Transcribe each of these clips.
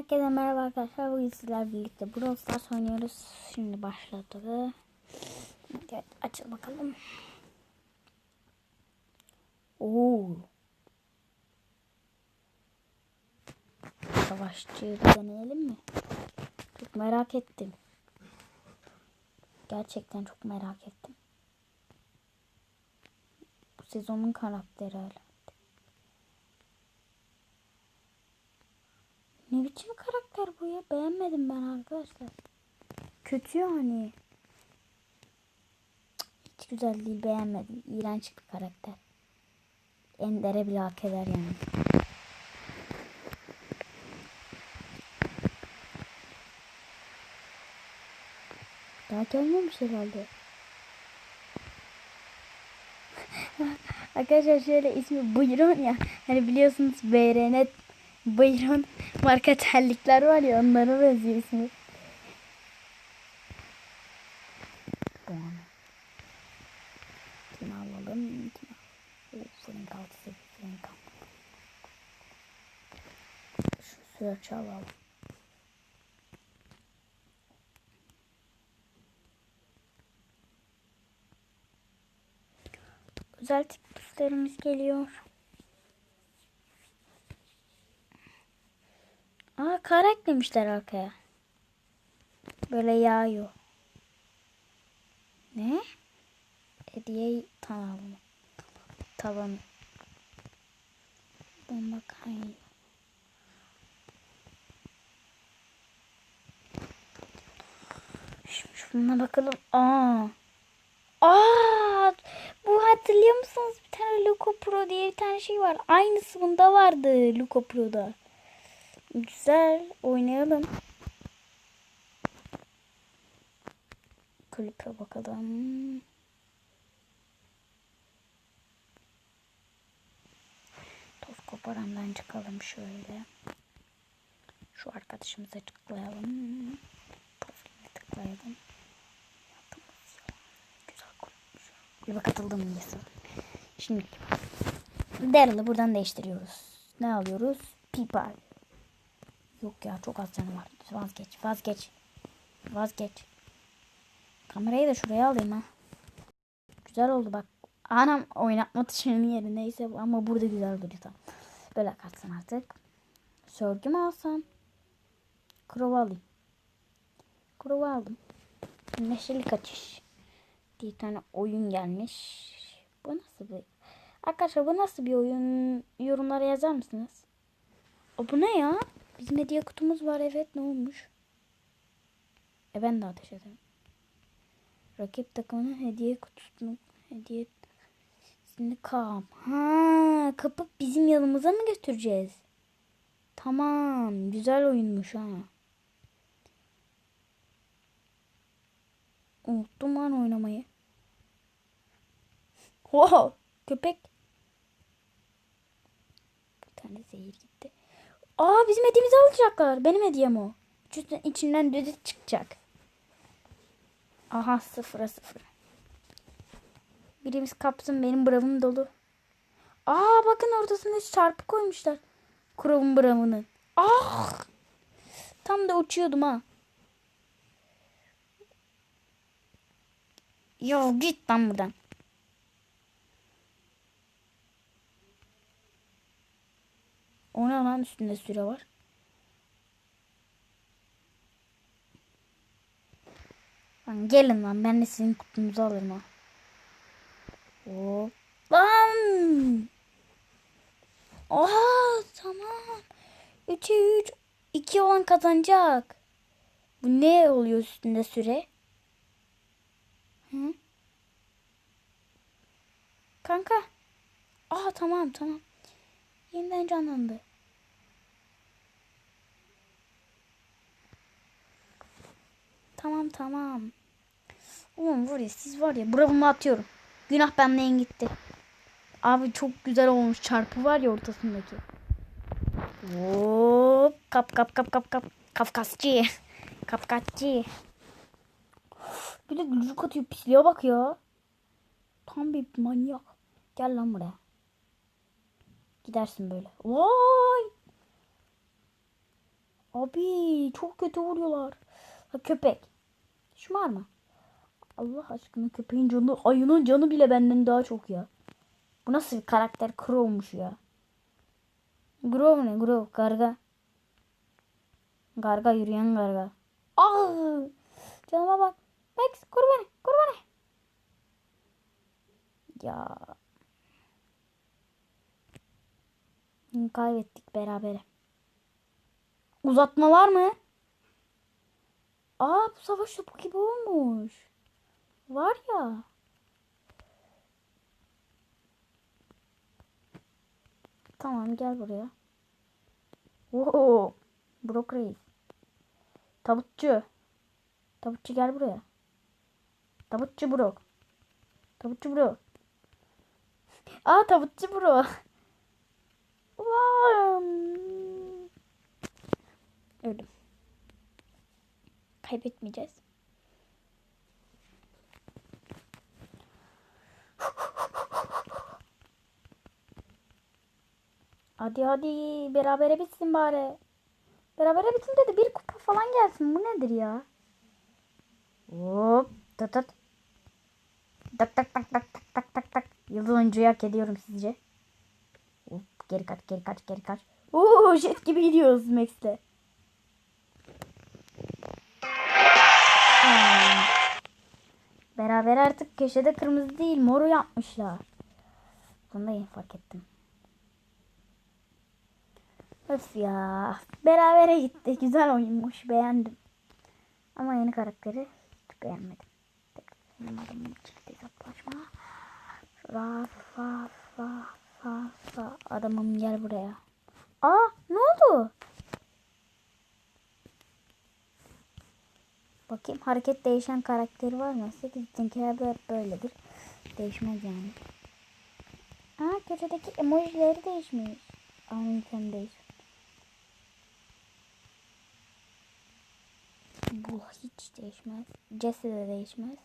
Herkese merhaba arkadaşlar. Bugün sizlerle birlikte Brawl Stars oynuyoruz. Şimdi başladı. Evet, açıl bakalım. Oo. Savaşçıyı bir deneyelim mi? Çok merak ettim. Gerçekten çok merak ettim. Bu sezonun karakteri hala. Ne biçim karakter bu ya? Beğenmedim ben arkadaşlar. Kötü yani. Hiç güzel değil beğenmedim. İğrenç bir karakter. Ender'e bile hak eder yani. Daha gelmemiş herhalde. Arkadaşlar şöyle ismi Buyurun ya. Hani biliyorsunuz BRN Buyurun marka terlikler var ya onlara benziyor ismi. Kimi alalım? Kimi alalım? Frank altısı Frank al. Şu search alalım. Özel tekliflerimiz geliyor. Aa kar eklemişler arkaya. Böyle yağıyor. Ne? Hediye tavanı. Tavanı. Ben bakayım. Şimdi şuna bakalım. Aa. Aa! Bu hatırlıyor musunuz? Bir tane Luco Pro diye bir tane şey var. Aynısı bunda vardı Luco Pro'da. Güzel. Oynayalım. Klipe bakalım. Toz koparandan çıkalım şöyle. Şu arkadaşımıza tıklayalım. Profiline tıklayalım. Güzel konuşmuş. Bir bak atıldım mıyız? Şimdi Daryl'ı buradan değiştiriyoruz. Ne alıyoruz? People. Yok ya çok az canı var. Vazgeç vazgeç. Vazgeç. Kamerayı da şuraya alayım ha. Güzel oldu bak. Anam oynatma tuşunun yeri neyse ama burada güzel duruyor tamam. Böyle kalsın artık. Sörgü mü alsam? Krova alayım. Krova aldım. Neşeli kaçış. Bir tane oyun gelmiş. Bu nasıl bir... Arkadaşlar bu nasıl bir oyun? Yorumlara yazar mısınız? O bu ne ya? Bizim hediye kutumuz var evet ne olmuş? E ben de ateş ederim. Rakip takımının hediye kutusunu hediye şimdi kam. Ha, kapıp bizim yanımıza mı götüreceğiz? Tamam, güzel oyunmuş ha. Unuttum lan oynamayı. Wow, köpek. Bir tane zehir gitti. Aa bizim hediyemizi alacaklar. Benim hediyem o. Çünkü içinden düdük çıkacak. Aha sıfıra sıfır. Birimiz kapsın benim bravım dolu. Aa bakın ortasında çarpı koymuşlar. Kuravın bravının. Ah! Tam da uçuyordum ha. Yo git lan buradan. O ne lan üstünde süre var. Lan gelin lan ben de sizin kutunuzu alırım ha. Hop. Lan. Tamam. 3'e 3 2 olan kazanacak. Bu ne oluyor üstünde süre? Hı? Kanka. Aa tamam tamam. Yeniden canlandı. Tamam tamam. Oğlum var ya siz var ya bravomu atıyorum. Günah benden gitti. Abi çok güzel olmuş çarpı var ya ortasındaki. Hop kap kap kap kap kap Kafkasçı. Kafkasçı. Bir de gülücük atıyor pisliğe bak ya. Tam bir manyak. Gel lan buraya. Gidersin böyle. Vay. Abi çok kötü vuruyorlar. Ha, köpek. Şımar mı? Allah aşkına köpeğin canı, ayının canı bile benden daha çok ya. Bu nasıl bir karakter Crow'muş ya. Grow ne? Grow. Garga. Garga yürüyen garga. Ah! Canıma bak. Max koru beni. Koru beni. Ya. Kaybettik berabere. Uzatma var mı? Aa bu savaş topu gibi olmuş. Var ya. Tamam gel buraya. Oo, Brock Reis. Tabutçu. Tabutçu gel buraya. Tabutçu Brock. Tabutçu Brock. Aa tabutçu Brock. Vay. Öldüm. Kaybetmeyeceğiz. Hadi hadi berabere bitsin bari. Berabere bitsin dedi bir kupa falan gelsin. Bu nedir ya? Hop tut tut. Tak tak tak tak tak tak tak tak. Yıldız oyuncuyu hak ediyorum sizce. Hop geri kaç geri kaç geri kaç. Oo jet gibi gidiyoruz Max'le. Beraber artık köşede kırmızı değil moru yapmışlar. Bunu da yeni fark ettim. Öf ya. Berabere gitti. Güzel oyunmuş. Beğendim. Ama yeni karakteri hiç beğenmedim. Benim adamım çıktı hesaplaşma. Fa fa fa fa fa. Adamım gel buraya. Aa ne oldu? Bakayım hareket değişen karakteri var mı? 8'inkiler böyle böyledir. Değişmez yani. Aa köşedeki emojileri değişmiş. Anladım değiş. Bu hiç değişmez. Jesse de değişmez.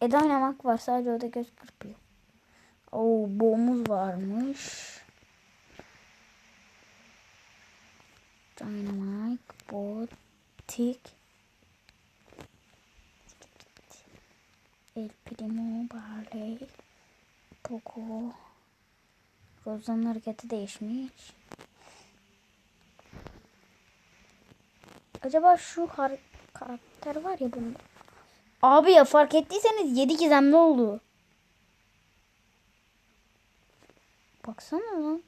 Eda oynamak var. Sadece o da göz kırpıyor. Oo boğumuz varmış. Dynamite, bot, tick. El Primo, Barley, Poco. Rozan'ın hareketi değişmiş. Acaba şu karakter var ya bunda. Abi ya fark ettiyseniz 7 gizemli oldu. Baksana lan.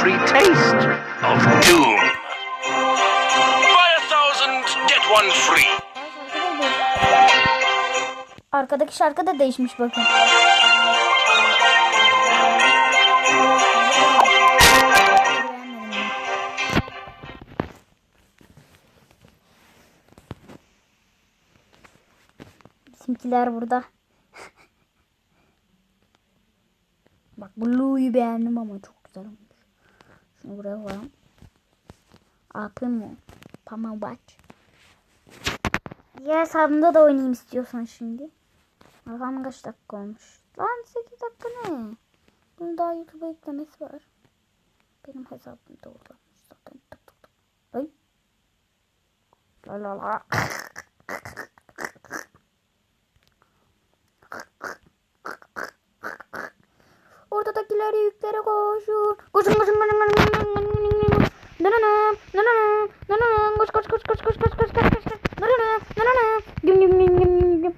Free taste of doom. Buy a thousand, get one free. Arkadaki şarkı da değişmiş bakın. Bizimkiler burada. Bak Blue'yu beğendim ama çok güzel olmuş. Buraya koyalım. Apın mı? Pama baş. Diğer hesabımda da oynayayım istiyorsan şimdi. Bakalım kaç dakika olmuş. Lan 8 dakika ne? Bunun daha YouTube'a yüklemesi var. Benim hesabım doğrulanmış zaten. Tık tık tık. Ay. La la la. Ortadakileri yüklere koşun. Koşun koşun koşun koşun koşun koşun koşun. Nanana, nanana, nanana. Koş koş koş koş koş koş koş koş koş koş. Nanana, nanana. Güm güm güm güm güm.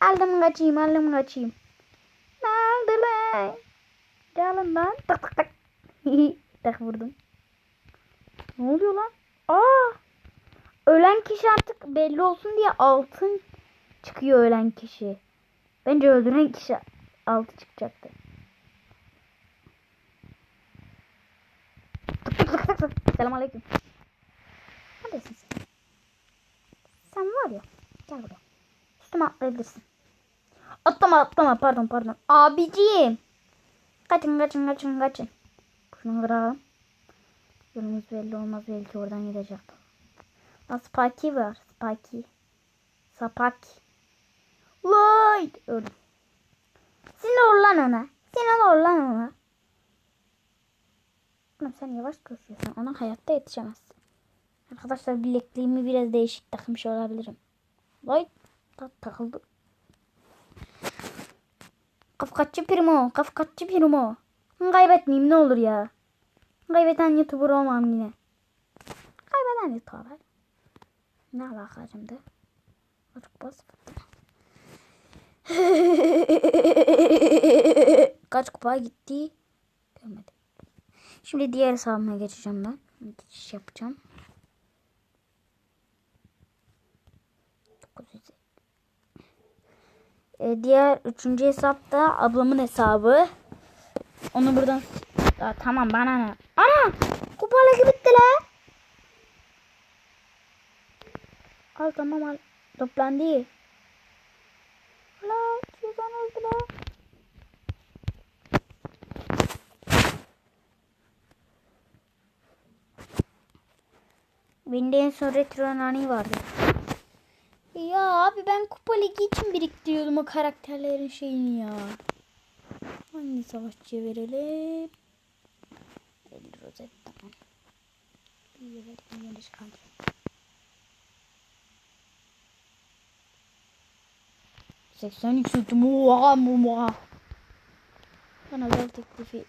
Aldım kaçayım aldım kaçayım. Lan? Gelin lan. Tak tak tak. tak vurdum. Ne oluyor lan? Aa! Ölen kişi artık belli olsun diye altın çıkıyor ölen kişi. Bence öldüren kişi altı çıkacaktı. Selam aleyküm. Neredesin sen? Sen var ya. Gel buraya. Üstüme atlayabilirsin. Atlama atlama pardon pardon. Abiciğim. Kaçın kaçın kaçın kaçın. Şunu kıralım. Yolumuz belli olmaz belki oradan gidecek. Aa, Spikey var. Spikey. Sapak. Lloyd. Öldüm. Sinir ol lan ona. Sinir ol lan ona. Oğlum sen yavaş koşuyorsun. Ona hayatta yetişemezsin. Arkadaşlar bilekliğimi biraz değişik takmış olabilirim. Lloyd ta- takıldı. Kafkatçı primo. Kafkatçı primo. Kaybetmeyeyim ne olur ya. Kaybeden YouTuber olmam yine. Kaybeden YouTuber. Ne alaka şimdi? Çok basit. Kaç kupa gitti? Görmedim. Şimdi diğer hesabıma geçeceğim ben. Geçiş yapacağım. 900. Ee, diğer üçüncü hesap da ablamın hesabı. Onu buradan Aa, tamam bana ne? Ana! Kupalık bitti la. Al tamam al. Toplandı oldu lan? Bende en son retro nani vardı. Ya abi ben Kupa Ligi için biriktiriyordum o karakterlerin şeyini ya. Hangi savaşçıya verelim? Elrozet tamam. İyi verelim. Yeni çıkardım. 83 sütüm. Oha muha. Ben haber teklifi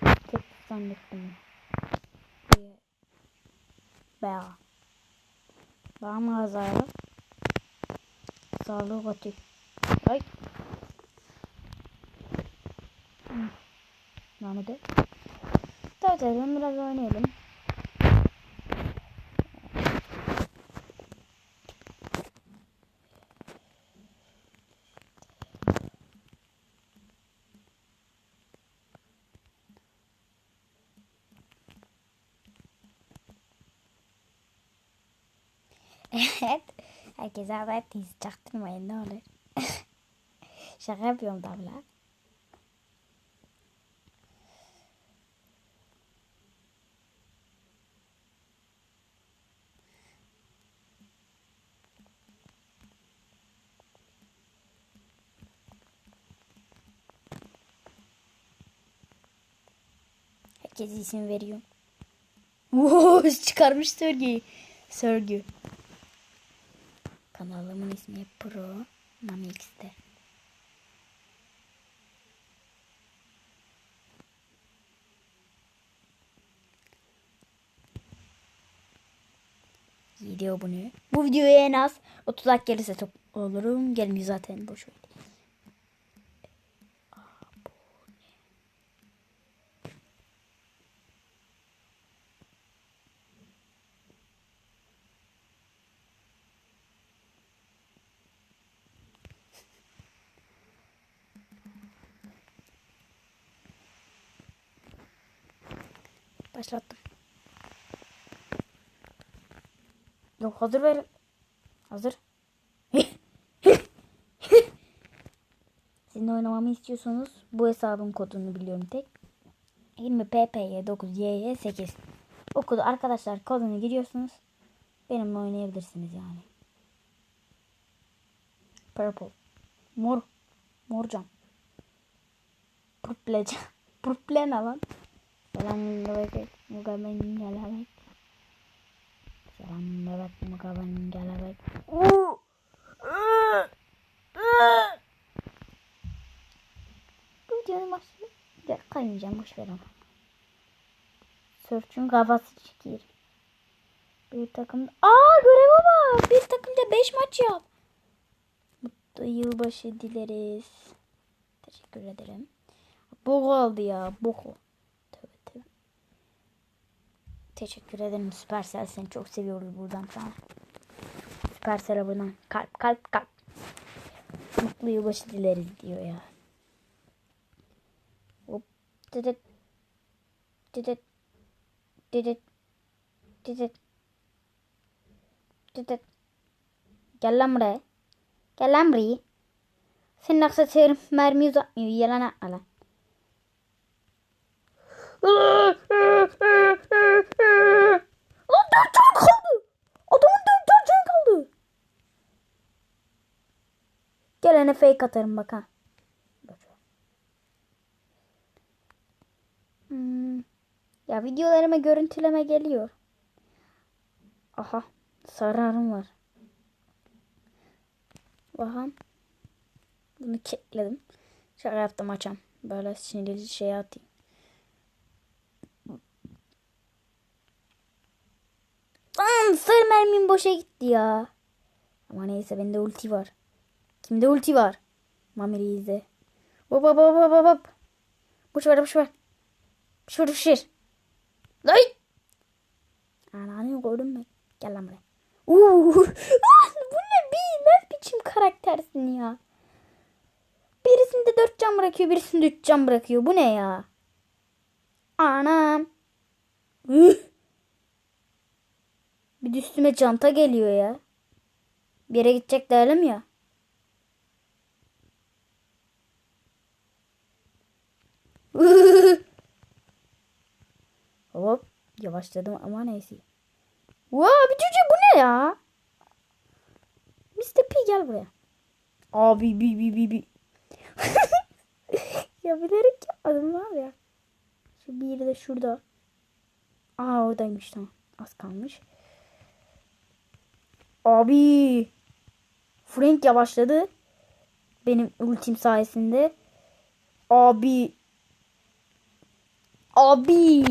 teklif zannettim. Bea. Daha mı azarlı? Sağlık atı. Ay. Namı da. Tamam, biraz oynayalım. Herkese haber teyze çaktırmayın ne olur. Şaka yapıyorum tabi lan. Herkes isim veriyor. Oo, çıkarmış sörgüyü. Sörgü ismi Pro Namix'te. Video abone. Bu videoya en az 30 like gelirse çok olurum. Gelmiyor zaten boş ver. Başlattım. Yok hazır ver. Hazır. Sizin oynamamı istiyorsanız bu hesabın kodunu biliyorum tek. 20 PPY 9 YY 8. O kodu arkadaşlar kodunu giriyorsunuz. Benimle oynayabilirsiniz yani. Purple. Mor. Morcan. Purple. Purple ne lan? Selamünaleyküm. Mugaben gelabek. Selamünaleyküm. Mugaben gelabek. Bu başı. Ya, kaymayacağım. Boş ver onu. Sörçün kafası çıkıyor. Bir takım. Aa göreve bak. Bir takımda 5 maç yap. Mutlu yılbaşı dileriz. Teşekkür ederim. Bok oldu ya. Bok oldu. Teşekkür ederim Süpersel seni çok seviyoruz buradan sana. Süpersel abone. Kalp kalp kalp. Mutlu yılbaşı dileriz diyor ya. Hop. Dedet. Dedet. Dedet. Dedet. Dedet. Gel lan buraya. Gel lan buraya. Senin aksesuarın mermi uzatmıyor. Yalan atma lan. Lan dört can kaldı. Adamın dört, dört can kaldı. gelene fake atarım bak ha. Hmm. Ya videolarıma görüntüleme geliyor. Aha. Sararım var. Bakın. Bunu kilitledim. Şaka yaptım açam. Böyle sinirli şey atayım. Lan sarı mermim boşa gitti ya. Ama neyse bende ulti var. Kimde ulti var? Mami izle. Hop hop hop hop hop. Boş ver boş ver. Boş ver boş ver. Lan. Ananı gördün mü? Gel lan buraya. Uuu. Bu ne bir ne biçim karaktersin ya. Birisinde dört can bırakıyor birisinde üç can bırakıyor. Bu ne ya? Anam. Üh. Bir de üstüme canta geliyor ya. Bir yere gidecek değilim ya. Hop yavaşladım ama neyse. Wow bir cüce bu ne ya? Mr. P gel buraya. Abi bi bi bi bi. ya bilerek yapmadım var ya. Şu biri de şurada. Aa oradaymış tamam. Az kalmış. Abi. Frank yavaşladı. Benim ultim sayesinde. Abi. Abi.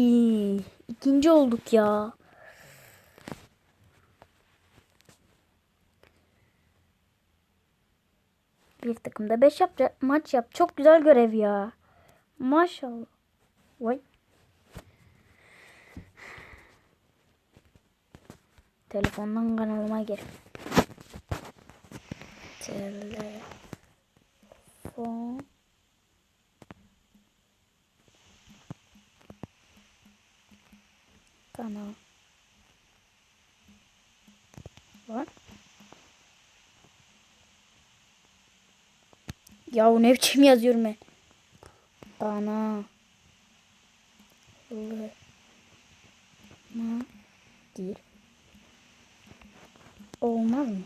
ikinci olduk ya. Bir takımda 5 yap maç yap. Çok güzel görev ya. Maşallah. Vay. Telefondan kanalıma gir. Telefon. Kanal. Var. Ya ne biçim yazıyorum ben. Bana. Ma. Değil. Olmaz mı?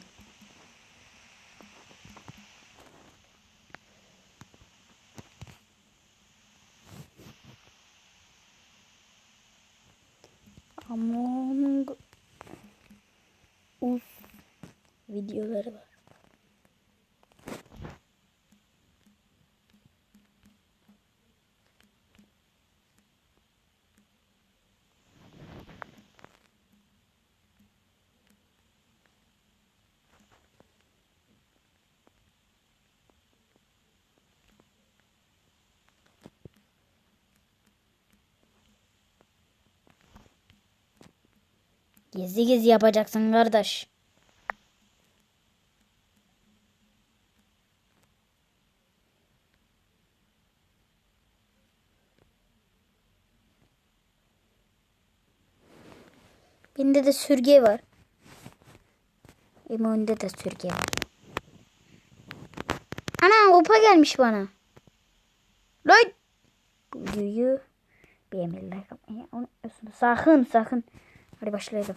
Among Us videoları var. Gizli gizli yapacaksın kardeş. Bende de sürge var. Emo'nda da sürge var. Ana kupa gelmiş bana. Lan. Videoyu beğenmeyi like atmayı unutmuyorsunuz. Sakın sakın. Hadi başlayalım.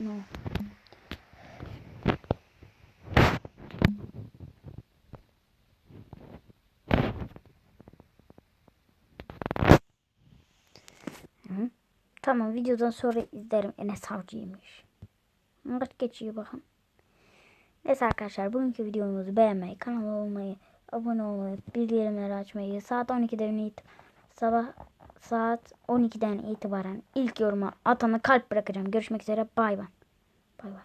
No. Hı. Tamam videodan sonra izlerim Enes Avcı'ymış. Kaç geçiyor bakın. Neyse arkadaşlar bugünkü videomuzu beğenmeyi, kanala olmayı, abone olmayı, bildirimleri açmayı, saat 12'den it sabah saat 12'den itibaren ilk yoruma atanı kalp bırakacağım. Görüşmek üzere. Bay bay. Bay bay.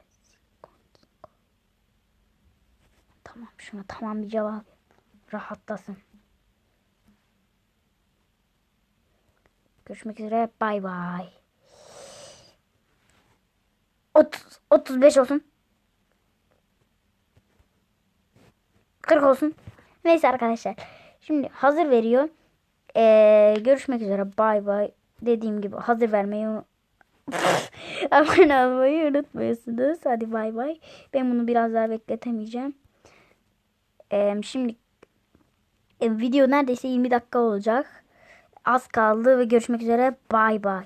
Tamam şuna tamam bir cevap. Rahatlasın. Görüşmek üzere. Bay bay. 30 35 olsun. 40 olsun. Neyse arkadaşlar. Şimdi hazır veriyor. Ee, görüşmek üzere. Bay bay. Dediğim gibi hazır vermeyi abone olmayı unutmuyorsunuz. Hadi bay bay. Ben bunu biraz daha bekletemeyeceğim. Ee, şimdi e, video neredeyse 20 dakika olacak. Az kaldı ve görüşmek üzere. Bay bay.